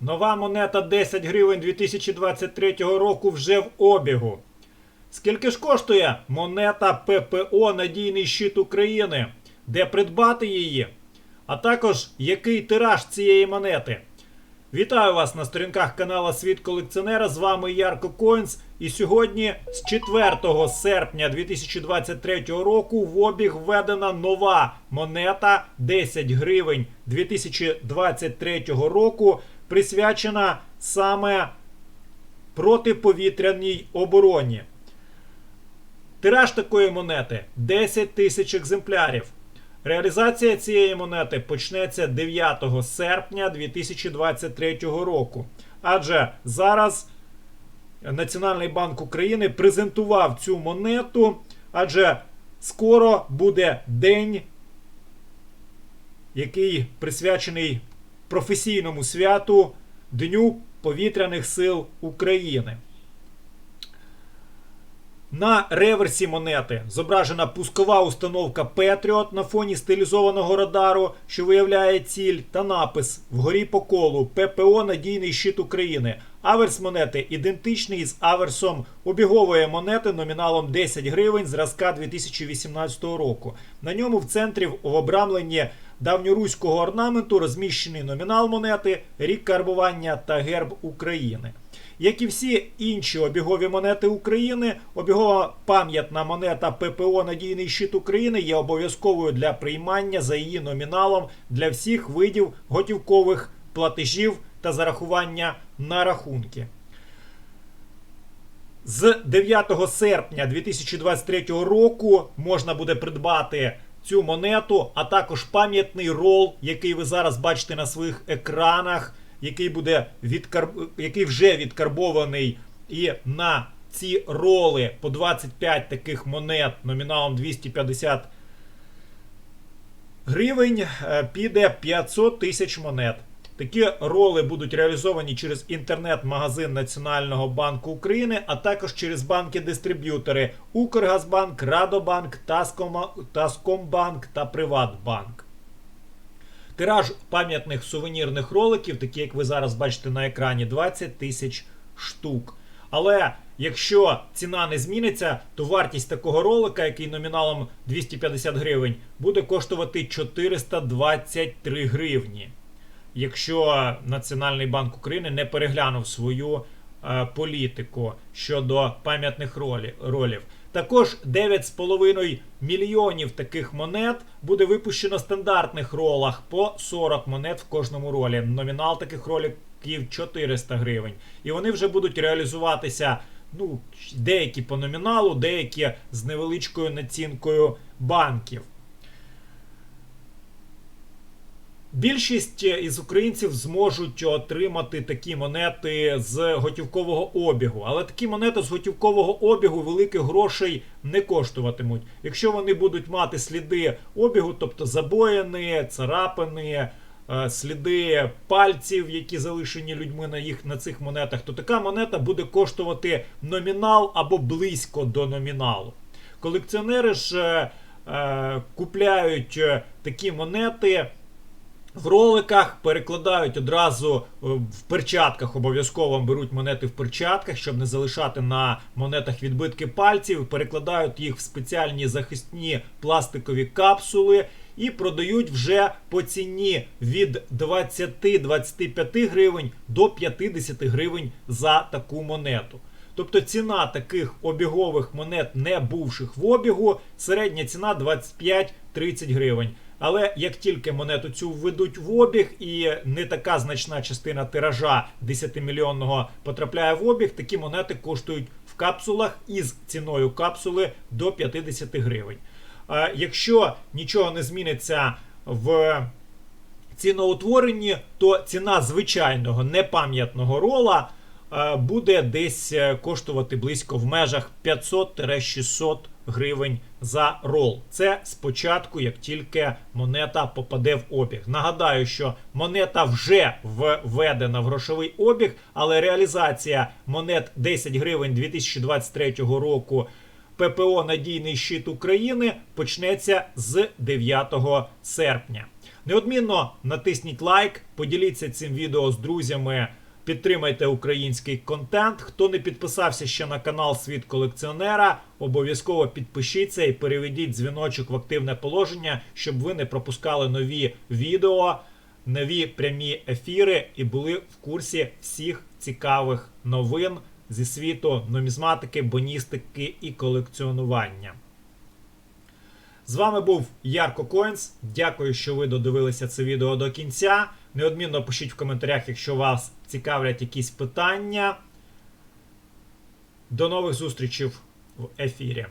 Нова монета 10 гривень 2023 року вже в обігу. Скільки ж коштує монета ППО Надійний щит України? Де придбати її? А також який тираж цієї монети? Вітаю вас на сторінках канала Світ колекціонера. З вами Ярко Коінс. І сьогодні, з 4 серпня 2023 року, в обіг введена нова монета 10 гривень 2023 року, присвячена саме протиповітряній обороні. Тираж такої монети 10 тисяч екземплярів. Реалізація цієї монети почнеться 9 серпня 2023 року. Адже зараз Національний банк України презентував цю монету, адже скоро буде день, який присвячений професійному святу Дню повітряних сил України. На реверсі монети зображена пускова установка Patriot на фоні стилізованого радару, що виявляє ціль, та напис вгорі по колу ППО Надійний щит України. Аверс монети ідентичний з аверсом обігової монети номіналом 10 гривень зразка 2018 року. На ньому в центрі в обрамленні давньоруського орнаменту розміщений номінал монети, рік карбування та герб України. Як і всі інші обігові монети України, обігова пам'ятна монета ППО Надійний щит України є обов'язковою для приймання за її номіналом для всіх видів готівкових платежів та зарахування на рахунки. З 9 серпня 2023 року можна буде придбати цю монету, а також пам'ятний рол, який ви зараз бачите на своїх екранах, який буде відкарб... який вже відкарбований і на ці роли по 25 таких монет номіналом 250 гривень е, піде 500 тисяч монет. Такі роли будуть реалізовані через інтернет-магазин Національного банку України, а також через банки-дистриб'ютори Укргазбанк, Радобанк, Таскомбанк та Приватбанк. Тираж пам'ятних сувенірних роликів, такі як ви зараз бачите на екрані, 20 тисяч штук. Але якщо ціна не зміниться, то вартість такого ролика, який номіналом 250 гривень, буде коштувати 423 гривні. Якщо Національний банк України не переглянув свою е, політику щодо пам'ятних ролі, ролів. Також 9,5 мільйонів таких монет буде випущено в стандартних ролах по 40 монет в кожному ролі. Номінал таких роликів 400 гривень. І вони вже будуть реалізуватися ну, деякі по номіналу, деякі з невеличкою націнкою банків. Більшість із українців зможуть отримати такі монети з готівкового обігу, але такі монети з готівкового обігу великих грошей не коштуватимуть. Якщо вони будуть мати сліди обігу, тобто забоїни, царапини, е, сліди пальців, які залишені людьми на їх на цих монетах, то така монета буде коштувати номінал або близько до номіналу. Колекціонери ж е, е, купляють е, такі монети. В роликах перекладають одразу е, в перчатках, обов'язково беруть монети в перчатках, щоб не залишати на монетах відбитки пальців. Перекладають їх в спеціальні захисні пластикові капсули і продають вже по ціні від 20-25 гривень до 50 гривень за таку монету. Тобто ціна таких обігових монет, не бувших в обігу, середня ціна 25-30 гривень. Але як тільки монету цю введуть в обіг, і не така значна частина тиража 10-мільйонного потрапляє в обіг, такі монети коштують в капсулах із ціною капсули до 50 гривень. Якщо нічого не зміниться в ціноутворенні, то ціна звичайного непам'ятного рола буде десь е, коштувати близько в межах 500-600 гривень за рол. Це спочатку, як тільки монета попаде в обіг. Нагадаю, що монета вже введена в грошовий обіг, але реалізація монет 10 гривень 2023 року. ППО Надійний щит України почнеться з 9 серпня. Неодмінно натисніть лайк, поділіться цим відео з друзями, підтримайте український контент. Хто не підписався ще на канал Світ колекціонера, обов'язково підпишіться і переведіть дзвіночок в активне положення, щоб ви не пропускали нові відео, нові прямі ефіри і були в курсі всіх цікавих новин зі світу нумізматики, боністики і колекціонування. З вами був Ярко Коінс. Дякую, що ви додивилися це відео до кінця. Неодмінно пишіть в коментарях, якщо вас цікавлять якісь питання. До нових зустрічей в ефірі.